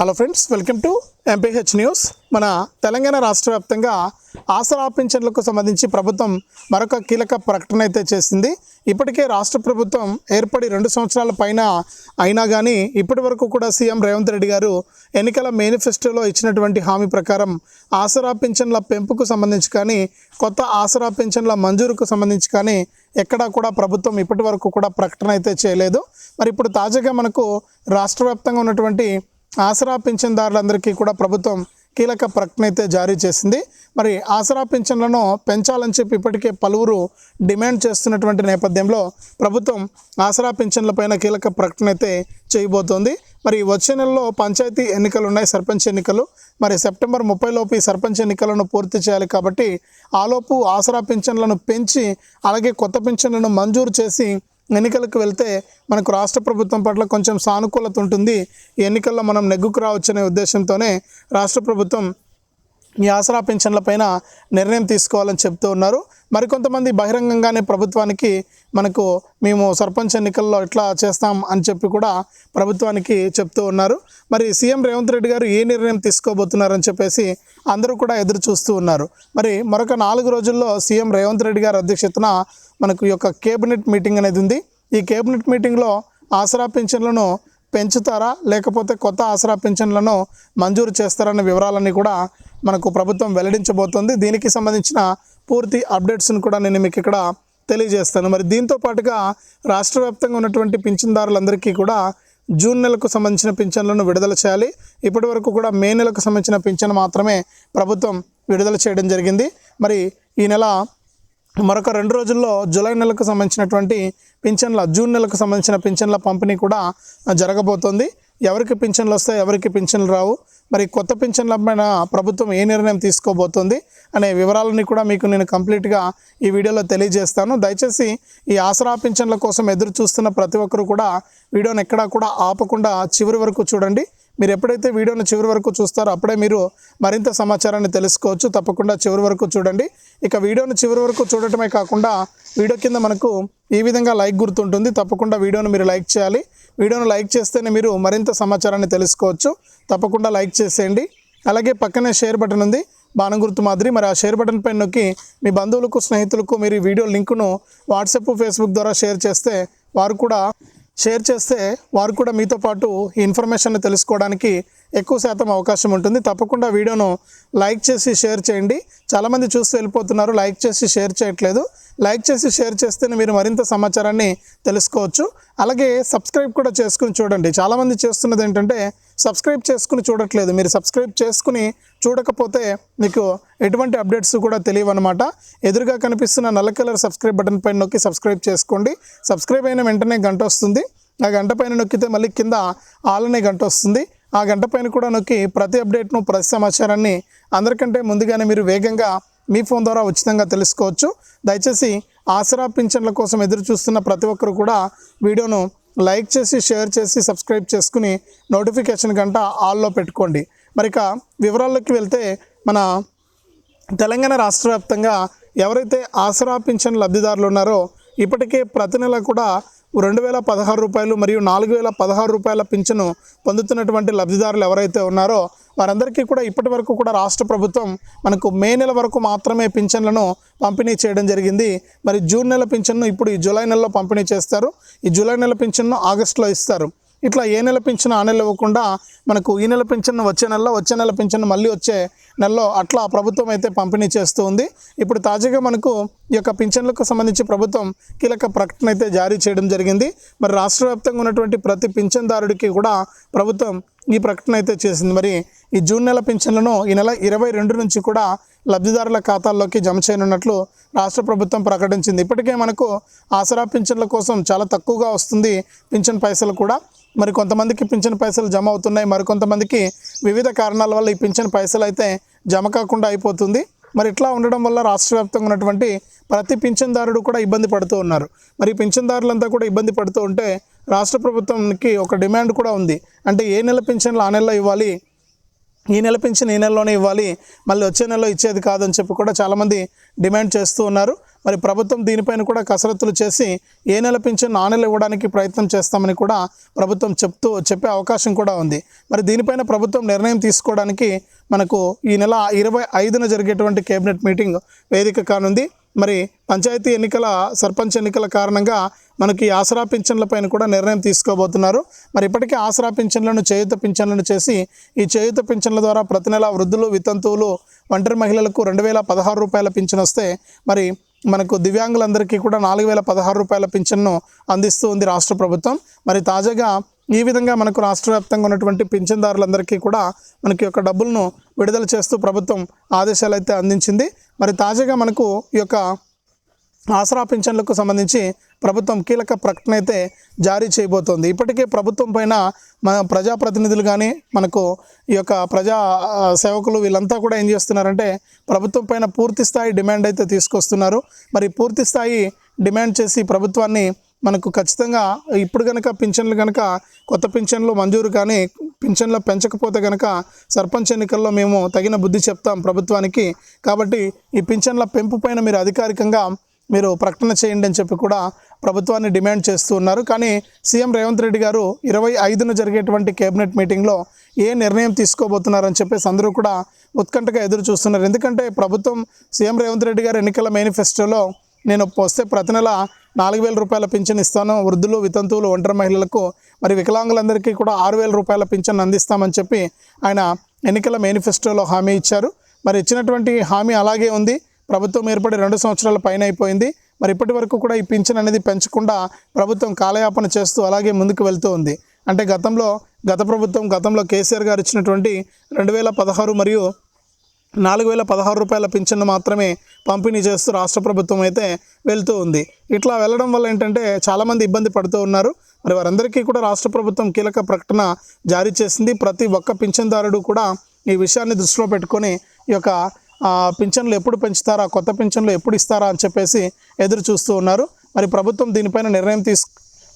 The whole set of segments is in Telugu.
Hello friends welcome to MPH news మన తెలంగాణ రాష్ట్ర వ్యాప్తంగా ఆసరా పింఛన్లకు సంబంధించి ప్రభుత్వం మరొక కీలక ప్రకటన అయితే చేసింది. ఇప్పటికే రాష్ట్ర ప్రభుత్వం ఏర్పడి రెండు సంవత్సరాల పైన అయినా కానీ ఇప్పటి వరకు కూడా సీఎం రేవంత్ రెడ్డి గారు ఎన్నికల మేనిఫెస్టోలో ఇచ్చినటువంటి హామీ ప్రకారం ఆసరా పింఛన్ల పెంపుకు సంబంధించి కానీ కొత్త ఆసరా పింఛన్ల మంజూరుకు సంబంధించి కానీ ఎక్కడా కూడా ప్రభుత్వం ఇప్పటి వరకు కూడా ప్రకటన అయితే చేయలేదు. మరి ఇప్పుడు తాజాగా మనకు రాష్ట్ర వ్యాప్తంగా ఉన్నటువంటి ఆసరా పింఛన్దారులందరికీ కూడా ప్రభుత్వం కీలక ప్రకటన అయితే జారీ చేసింది. మరి ఆసరా పింఛన్లను పెంచాలని చెప్పి ఇప్పటికే పలువురు డిమాండ్ చేస్తున్నటువంటి నేపథ్యంలో ప్రభుత్వం ఆసరా పింఛన్లపైన కీలక ప్రకటన అయితే చేయబోతోంది. మరి వచ్చే నెలలో పంచాయతీ ఎన్నికలు ఉన్నాయి సర్పంచ్ ఎన్నికలు. మరి సెప్టెంబర్ ముప్పై లోపు ఈ సర్పంచ్ ఎన్నికలను పూర్తి చేయాలి కాబట్టి ఆలోపు ఆసరా పింఛన్లను పెంచి అలాగే కొత్త పింఛన్లను మంజూరు చేసి ఎన్నికలకు వెళ్తే మనకు రాష్ట్ర ప్రభుత్వం పట్ల కొంచెం సానుకూలత ఉంటుంది. ఈ ఎన్నికల్లో మనం నెగ్గుకు రావచ్చనే ఉద్దేశంతోనే రాష్ట్ర ప్రభుత్వం ఈ ఆసరా పెన్షన్లపైన నిర్ణయం తీసుకోవాలని చెప్తూ ఉన్నారు. మరికొంతమంది బహిరంగంగానే ప్రభుత్వానికి మనకు మేము సర్పంచ్ ఎన్నికల్లో ఇట్లా చేస్తాం అని చెప్పి కూడా ప్రభుత్వానికి చెప్తూ ఉన్నారు. మరి సీఎం రేవంత్ రెడ్డి గారు ఏ నిర్ణయం తీసుకోబోతున్నారని చెప్పేసి అందరూ కూడా ఎదురు చూస్తూ ఉన్నారు. మరి మరొక నాలుగు రోజుల్లో సీఎం రేవంత్ రెడ్డి గారి అధ్యక్షతన మనకు ఈ యొక్క కేబినెట్ మీటింగ్ అనేది ఉంది. ఈ కేబినెట్ మీటింగ్లో ఆసరా పెన్షన్లను పెంచుతారా? లేకపోతే కొత్త ఆసరా పెన్షన్లను మంజూరు చేస్తారనే వివరాలన్నీ కూడా మనకు ప్రభుత్వం వెల్లడించబోతోంది. దీనికి సంబంధించిన పూర్తి అప్డేట్స్ను కూడా నేను మీకు ఇక్కడ తెలియజేస్తాను. మరి దీంతో పాటుగా రాష్ట్ర వ్యాప్తంగా ఉన్నటువంటి పింఛన్దారులందరికీ కూడా జూన్ నెలకు సంబంధించిన పింఛన్లను విడుదల చేయాలి. ఇప్పటి వరకు కూడా మే నెలకు సంబంధించిన పింఛన్ మాత్రమే ప్రభుత్వం విడుదల చేయడం జరిగింది. మరి ఈ నెల మరొక రెండు రోజుల్లో జూలై నెలకు సంబంధించినటువంటి పింఛన్ల జూన్ నెలకు సంబంధించిన పింఛన్ల పంపిణీ కూడా జరగబోతోంది. ఎవరికి పింఛన్లు వస్తాయి ఎవరికి పింఛన్లు రావు మరి కొత్త పింఛన్ల పైన ప్రభుత్వం ఏ నిర్ణయం తీసుకోబోతోంది అనే వివరాలని కూడా మీకు నేను కంప్లీట్గా ఈ వీడియోలో తెలియజేస్తాను. దయచేసి ఈ ఆసరా పింఛన్ల కోసం ఎదురు చూస్తున్న ప్రతి ఒక్కరు కూడా వీడియోని ఎక్కడా కూడా ఆపకుండా చివరి వరకు చూడండి. మీరు ఎప్పుడైతే వీడియోని చివరి వరకు చూస్తారో అప్పుడే మీరు మరింత సమాచారాన్ని తెలుసుకోవచ్చు. తప్పకుండా చివరి వరకు చూడండి. ఇక వీడియోని చివరి వరకు చూడటమే కాకుండా వీడియో కింద మనకు ఈ విధంగా లైక్ గుర్తుంటుంది. తప్పకుండా వీడియోను మీరు లైక్ చేయాలి. వీడియోను లైక్ చేస్తేనే మీరు మరింత సమాచారాన్ని తెలుసుకోవచ్చు. తప్పకుండా లైక్ చేసేయండి. అలాగే పక్కనే షేర్ బటన్ ఉంది. బాణం గుర్తు మాదిరి. మరి ఆ షేర్ బటన్ పైన నొక్కి మీ బంధువులకు స్నేహితులకు మీరు ఈ వీడియో లింకును వాట్సాప్ ఫేస్బుక్ ద్వారా షేర్ చేస్తే వారు కూడా షేర్ చేస్తే వారు కూడా మీతో పాటు ఈ ఇన్ఫర్మేషన్ తెలుసుకోవడానికి ఎక్కువ శాతం అవకాశం ఉంటుంది. తప్పకుండా వీడియోను లైక్ చేసి షేర్ చేయండి. చాలామంది చూసి వెళ్ళిపోతున్నారు. లైక్ చేసి షేర్ చేయట్లేదు. లైక్ చేసి షేర్ చేస్తేనే మీరు మరింత సమాచారాన్ని తెలుసుకోవచ్చు. అలాగే సబ్స్క్రైబ్ కూడా చేసుకుని చూడండి. చాలామంది చేస్తున్నది ఏంటంటే సబ్స్క్రైబ్ చేసుకుని చూడట్లేదు. మీరు సబ్స్క్రైబ్ చేసుకుని చూడకపోతే మీకు ఎటువంటి అప్డేట్స్ కూడా తెలియవన్నమాట. ఎదురుగా కనిపిస్తున్న నల్ల కలర్ సబ్స్క్రైబ్ బటన్ పైన నొక్కి సబ్స్క్రైబ్ చేసుకోండి. సబ్స్క్రైబ్ అయిన వెంటనే గంట వస్తుంది. ఆ గంట పైన నొక్కితే మళ్ళీ కింద ఆలనే గంట వస్తుంది. ఆ గంట పైన కూడా నొక్కి ప్రతి అప్డేట్ను ప్రతి సమాచారాన్ని అందరికంటే ముందుగానే మీరు వేగంగా మీ ఫోన్ ద్వారా ఉచితంగా తెలుసుకోవచ్చు. దయచేసి ఆసరా పింఛన్ల కోసం ఎదురు చూస్తున్న ప్రతి ఒక్కరు కూడా వీడియోను లైక్ చేసి షేర్ చేసి సబ్స్క్రైబ్ చేసుకుని నోటిఫికేషన్ గంట ఆల్లో పెట్టుకోండి. మరి ఇక వివరాల్లోకి వెళ్తే మన తెలంగాణ రాష్ట్ర వ్యాప్తంగా ఎవరైతే ఆసరా పింఛన్ లబ్ధిదారులు ఉన్నారో ఇప్పటికే ప్రతి నెల కూడా రెండు వేల పదహారు రూపాయలు మరియు నాలుగు వేల పదహారు రూపాయల పింఛను పొందుతున్నటువంటి లబ్ధిదారులు ఎవరైతే ఉన్నారో వారందరికీ కూడా ఇప్పటి వరకు కూడా రాష్ట్ర ప్రభుత్వం మనకు మే నెల వరకు మాత్రమే పింఛన్లను పంపిణీ చేయడం జరిగింది. మరి జూన్ నెల పింఛన్ను ఇప్పుడు ఈ జూలై నెలలో పంపిణీ చేస్తారు. ఈ జూలై నెల పింఛన్ను ఆగస్టులో ఇస్తారు. ఇట్లా ఏ నెల పింఛను ఆ నెల ఇవ్వకుండా మనకు ఈ నెల పింఛను వచ్చే నెలలో వచ్చే నెల పింఛను మళ్ళీ వచ్చే నెలలో అట్లా ప్రభుత్వం అయితే పంపిణీ చేస్తూ ఉంది. ఇప్పుడు తాజాగా మనకు ఈ యొక్క పింఛన్లకు సంబంధించి ప్రభుత్వం కీలక ప్రకటన అయితే జారీ చేయడం జరిగింది. మరి రాష్ట్ర వ్యాప్తంగా ఉన్నటువంటి ప్రతి పింఛన్దారుడికి కూడా ప్రభుత్వం ఈ ప్రకటన అయితే చేసింది. మరి ఈ జూన్ నెల పింఛన్లను ఈ నెల ఇరవై రెండు నుంచి కూడా లబ్ధిదారుల ఖాతాల్లోకి జమ చేయనున్నట్లు రాష్ట్ర ప్రభుత్వం ప్రకటించింది. ఇప్పటికే మనకు ఆసరా పింఛన్ల కోసం చాలా తక్కువగా వస్తుంది పింఛన్ పైసలు కూడా. మరి కొంతమందికి పింఛన్ పైసలు జమ అవుతున్నాయి మరికొంతమందికి వివిధ కారణాల వల్ల ఈ పింఛన్ పైసలు అయితే జమ కాకుండా అయిపోతుంది. మరి ఇట్లా ఉండడం వల్ల రాష్ట్ర వ్యాప్తంగా ఉన్నటువంటి ప్రతి పింఛన్దారుడు కూడా ఇబ్బంది పడుతూ ఉన్నారు. మరి పింఛన్దారులంతా కూడా ఇబ్బంది పడుతూ ఉంటే రాష్ట్ర ప్రభుత్వానికి ఒక డిమాండ్ కూడా ఉంది. అంటే ఏ నెల పింఛన్లు ఆ నెలలో ఇవ్వాలి ఈ నెల పింఛన్ ఈ నెలలోనే ఇవ్వాలి మళ్ళీ వచ్చే నెలలో ఇచ్చేది కాదని చెప్పి కూడా చాలామంది డిమాండ్ చేస్తూ ఉన్నారు. మరి ప్రభుత్వం దీనిపైన కూడా కసరత్తులు చేసి ఏ నెల పింఛన్ ఆ నెల ఇవ్వడానికి ప్రయత్నం చేస్తామని కూడా ప్రభుత్వం చెప్తూ చెప్పే అవకాశం కూడా ఉంది. మరి దీనిపైన ప్రభుత్వం నిర్ణయం తీసుకోవడానికి మనకు ఈ నెల ఇరవై ఐదున జరిగేటువంటి కేబినెట్ మీటింగ్ వేదిక కానుంది. మరి పంచాయతీ ఎన్నికల సర్పంచ్ ఎన్నికల కారణంగా మనకి ఆసరా పింఛన్లపైన కూడా నిర్ణయం తీసుకోబోతున్నారు. మరి ఇప్పటికే ఆసరా పింఛన్లను చేయుత పింఛన్లను చేసి ఈ చేయుత పింఛన్ల ద్వారా ప్రతి నెల వృద్ధులు వితంతువులు ఒంటరి మహిళలకు రెండు వేల పదహారు రూపాయల పింఛన్ వస్తే మరి మనకు దివ్యాంగులందరికీ కూడా నాలుగు వేల పదహారు రూపాయల పింఛన్ను అందిస్తూ ఉంది రాష్ట్ర ప్రభుత్వం. మరి తాజాగా ఈ విధంగా మనకు రాష్ట్ర వ్యాప్తంగా ఉన్నటువంటి పింఛన్దారులందరికీ కూడా మనకి యొక్క డబ్బులను విడుదల చేస్తూ ప్రభుత్వం ఆదేశాలు అయితే అందించింది. మరి తాజాగా మనకు ఈ యొక్క ఆసరా పింఛన్లకు సంబంధించి ప్రభుత్వం కీలక ప్రకటన అయితే జారీ చేయబోతోంది. ఇప్పటికే ప్రభుత్వం పైన మన ప్రజాప్రతినిధులు కానీ మనకు ఈ యొక్క ప్రజా సేవకులు వీళ్ళంతా కూడా ఏం చేస్తున్నారంటే ప్రభుత్వం పైన పూర్తి స్థాయి డిమాండ్ అయితే తీసుకొస్తున్నారు. మరి పూర్తి స్థాయి డిమాండ్ చేసి ప్రభుత్వాన్ని మనకు ఖచ్చితంగా ఇప్పుడు కనుక పింఛన్లు కనుక కొత్త పింఛన్లు మంజూరు కానీ పింఛన్లు పెంచకపోతే కనుక సర్పంచ్ ఎన్నికల్లో మేము తగిన బుద్ధి చెప్తాం ప్రభుత్వానికి. కాబట్టి ఈ పింఛన్ల పెంపు పైన మీరు అధికారికంగా మీరు ప్రకటన చేయండి అని చెప్పి కూడా ప్రభుత్వాన్ని డిమాండ్ చేస్తూ ఉన్నారు. కానీ సీఎం రేవంత్ రెడ్డి గారు ఇరవై ఐదున జరిగేటువంటి కేబినెట్ మీటింగ్లో ఏ నిర్ణయం తీసుకోబోతున్నారని చెప్పేసి అందరూ కూడా ఉత్కంఠగా ఎదురు చూస్తున్నారు. ఎందుకంటే ప్రభుత్వం సీఎం రేవంత్ రెడ్డి గారు ఎన్నికల మేనిఫెస్టోలో నేను వస్తే ప్రతి నెల నాలుగు వేల రూపాయల పింఛన్ ఇస్తాను. వృద్ధులు వితంతువులు ఒంటరి మహిళలకు మరి వికలాంగులందరికీ కూడా ఆరు వేల రూపాయల పింఛన్ అందిస్తామని చెప్పి ఆయన ఎన్నికల మేనిఫెస్టోలో హామీ ఇచ్చారు. మరి ఇచ్చినటువంటి హామీ అలాగే ఉంది. ప్రభుత్వం ఏర్పడి రెండు సంవత్సరాల పైన అయిపోయింది. మరి ఇప్పటి వరకు కూడా ఈ పింఛన్ అనేది పెంచకుండా ప్రభుత్వం కాలయాపన చేస్తూ అలాగే ముందుకు వెళ్తూ ఉంది. అంటే గతంలో గత ప్రభుత్వం గతంలో కేసీఆర్ గారు ఇచ్చినటువంటి రెండు వేల పదహారు మరియు నాలుగు వేల పదహారు రూపాయల పింఛన్ను మాత్రమే పంపిణీ చేస్తూ రాష్ట్ర ప్రభుత్వం అయితే వెళ్తూ ఉంది. ఇట్లా వెళ్ళడం వల్ల ఏంటంటే చాలామంది ఇబ్బంది పడుతూ ఉన్నారు. మరి వారందరికీ కూడా రాష్ట్ర ప్రభుత్వం కీలక ప్రకటన జారీ చేసింది. ప్రతి ఒక్క పింఛన్దారుడు కూడా ఈ విషయాన్ని దృష్టిలో పెట్టుకొని ఈ యొక్క పింఛన్లు ఎప్పుడు పెంచుతారా కొత్త పింఛన్లు ఎప్పుడు ఇస్తారా అని చెప్పేసి ఎదురు చూస్తూ ఉన్నారు. మరి ప్రభుత్వం దీనిపైన నిర్ణయం తీసు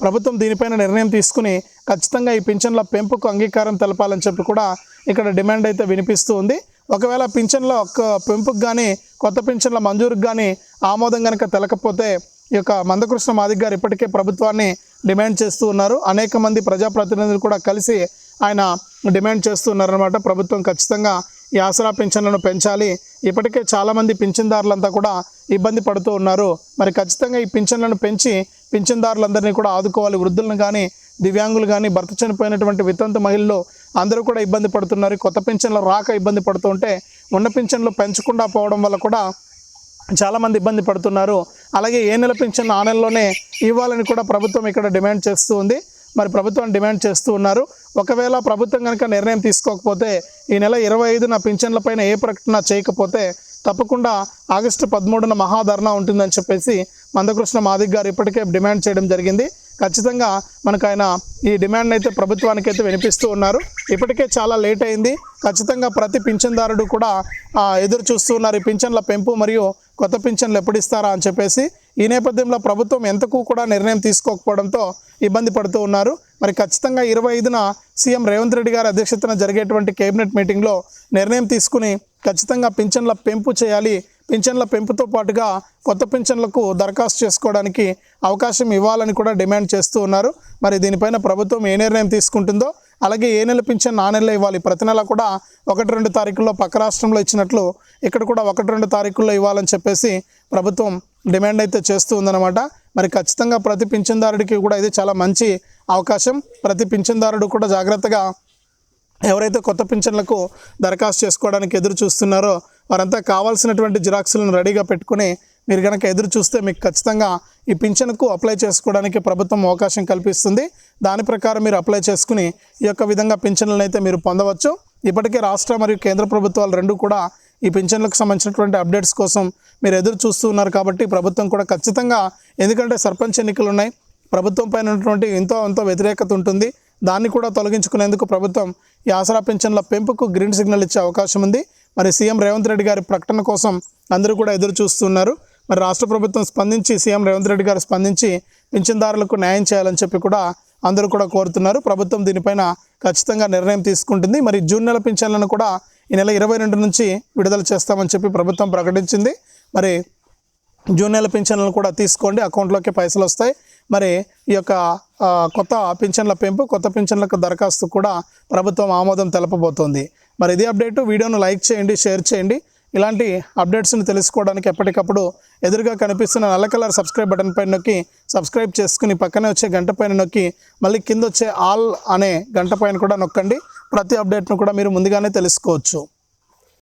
ప్రభుత్వం దీనిపైన నిర్ణయం తీసుకుని ఖచ్చితంగా ఈ పింఛన్ల పెంపుకు అంగీకారం తెలపాలని చెప్పి కూడా ఇక్కడ డిమాండ్ అయితే వినిపిస్తూ ఉంది. ఒకవేళ పింఛన్ల ఒక్క పెంపుకు కానీ కొత్త పింఛన్ల మంజూరుకు కానీ ఆమోదం కనుక తెలకపోతే ఈ యొక్క మందకృష్ణ మాదిక్ గారు ఇప్పటికే ప్రభుత్వాన్ని డిమాండ్ చేస్తూ ఉన్నారు. అనేక మంది ప్రజాప్రతినిధులు కూడా కలిసి ఆయన డిమాండ్ చేస్తూ ఉన్నారనమాట ప్రభుత్వం ఖచ్చితంగా ఈ ఆసరా పింఛన్లను పెంచాలి. ఇప్పటికే చాలామంది పింఛన్దారులంతా కూడా ఇబ్బంది పడుతూ ఉన్నారు. మరి ఖచ్చితంగా ఈ పింఛన్లను పెంచి పింఛన్దారులందరినీ కూడా ఆదుకోవాలి. వృద్ధులను కానీ దివ్యాంగులు కానీ భర్త చనిపోయినటువంటి వితంత మహిళలు అందరూ కూడా ఇబ్బంది పడుతున్నారు. కొత్త పింఛన్లు రాక ఇబ్బంది పడుతుంటే ఉంటే ఉన్న పింఛన్లు పెంచకుండా పోవడం వల్ల కూడా చాలామంది ఇబ్బంది పడుతున్నారు. అలాగే ఏ నెల పింఛన్ ఆ నెలలోనే ఇవ్వాలని కూడా ప్రభుత్వం ఇక్కడ డిమాండ్ చేస్తూ ఉంది. మరి ప్రభుత్వం డిమాండ్ చేస్తూ ఉన్నారు. ఒకవేళ ప్రభుత్వం కనుక నిర్ణయం తీసుకోకపోతే ఈ నెల ఇరవై ఐదున పింఛన్లపైన ఏ ప్రకటన చేయకపోతే తప్పకుండా ఆగస్టు పదమూడున మహాధర్నా ఉంటుందని చెప్పేసి మందకృష్ణ మాదిక్ గారు ఇప్పటికే డిమాండ్ చేయడం జరిగింది. ఖచ్చితంగా మనకు ఆయన ఈ డిమాండ్ అయితే ప్రభుత్వానికి అయితే వినిపిస్తూ ఉన్నారు. ఇప్పటికే చాలా లేట్ అయింది. ఖచ్చితంగా ప్రతి పింఛన్దారుడు కూడా ఎదురు చూస్తూ ఉన్నారు ఈ పింఛన్ల పెంపు మరియు కొత్త పింఛన్లు ఎప్పుడు ఇస్తారా అని చెప్పేసి ఈ నేపథ్యంలో ప్రభుత్వం ఎంతకు కూడా నిర్ణయం తీసుకోకపోవడంతో ఇబ్బంది పడుతూ ఉన్నారు. మరి ఖచ్చితంగా ఇరవై ఐదున సీఎం రేవంత్ రెడ్డి గారి అధ్యక్షతన జరిగేటువంటి కేబినెట్ మీటింగ్లో నిర్ణయం తీసుకుని ఖచ్చితంగా పింఛన్ల పెంపు చేయాలి. పింఛన్ల పెంపుతో పాటుగా కొత్త పింఛన్లకు దరఖాస్తు చేసుకోవడానికి అవకాశం ఇవ్వాలని కూడా డిమాండ్ చేస్తూ ఉన్నారు. మరి దీనిపైన ప్రభుత్వం ఏ నిర్ణయం తీసుకుంటుందో అలాగే ఏ నెల పింఛన్ ఆ నెలలో ఇవ్వాలి. ప్రతి నెల కూడా ఒకటి రెండు తారీఖుల్లో పక్క రాష్ట్రంలో ఇచ్చినట్లు ఇక్కడ కూడా ఒకటి రెండు తారీఖుల్లో ఇవ్వాలని చెప్పేసి ప్రభుత్వం డిమాండ్ అయితే చేస్తూ ఉందన్నమాట. మరి ఖచ్చితంగా ప్రతి పింఛన్దారుడికి కూడా ఇది చాలా మంచి అవకాశం. ప్రతి పింఛన్దారుడు కూడా జాగ్రత్తగా ఎవరైతే కొత్త పింఛన్లకు దరఖాస్తు చేసుకోవడానికి ఎదురు చూస్తున్నారో వారంతా కావాల్సినటువంటి జిరాక్స్లను రెడీగా పెట్టుకుని మీరు కనుక ఎదురు చూస్తే మీకు ఖచ్చితంగా ఈ పింఛన్కు అప్లై చేసుకోవడానికి ప్రభుత్వం అవకాశం కల్పిస్తుంది. దాని ప్రకారం మీరు అప్లై చేసుకుని ఈ యొక్క విధంగా పింఛన్లను అయితే మీరు పొందవచ్చు. ఇప్పటికే రాష్ట్ర మరియు కేంద్ర ప్రభుత్వాలు రెండు కూడా ఈ పింఛన్లకు సంబంధించినటువంటి అప్డేట్స్ కోసం మీరు ఎదురు చూస్తూ ఉన్నారు కాబట్టి ప్రభుత్వం కూడా ఖచ్చితంగా ఎందుకంటే సర్పంచ్ ఎన్నికలు ఉన్నాయి ప్రభుత్వం పైన ఉన్నటువంటి ఎంతో ఎంతో వ్యతిరేకత ఉంటుంది. దాన్ని కూడా తొలగించుకునేందుకు ప్రభుత్వం ఈ ఆసరా పింఛన్ల పెంపుకు గ్రీన్ సిగ్నల్ ఇచ్చే అవకాశం ఉంది. మరి సీఎం రేవంత్ రెడ్డి గారి ప్రకటన కోసం అందరూ కూడా ఎదురు చూస్తున్నారు మరి రాష్ట్ర ప్రభుత్వం స్పందించి సీఎం రేవంత్ రెడ్డి గారు స్పందించి పింఛన్దారులకు న్యాయం చేయాలని చెప్పి కూడా అందరూ కూడా కోరుతున్నారు. ప్రభుత్వం దీనిపైన ఖచ్చితంగా నిర్ణయం తీసుకుంటుంది. మరి జూన్ నెల పింఛన్లను కూడా ఈ నెల ఇరవై రెండు నుంచి విడుదల చేస్తామని చెప్పి ప్రభుత్వం ప్రకటించింది. మరి జూన్ నెల పింఛన్లను కూడా తీసుకోండి. అకౌంట్లోకి పైసలు వస్తాయి. మరి ఈ యొక్క కొత్త పింఛన్ల పెంపు కొత్త పింఛన్లకు దరఖాస్తు కూడా ప్రభుత్వం ఆమోదం తెలపబోతోంది. మరి ఇదే అప్డేట్. వీడియోను లైక్ చేయండి షేర్ చేయండి. ఇలాంటి అప్డేట్స్ని తెలుసుకోవడానికి ఎప్పటికప్పుడు ఎదురుగా కనిపిస్తున్న నల్ల కలర్ సబ్స్క్రైబ్ బటన్ పైన నొక్కి సబ్స్క్రైబ్ చేసుకుని పక్కనే వచ్చే గంట పైన నొక్కి మళ్ళీ కింద వచ్చే ఆల్ అనే గంట పైన కూడా నొక్కండి. ప్రతి అప్డేట్ను కూడా మీరు ముందుగానే తెలుసుకోవచ్చు.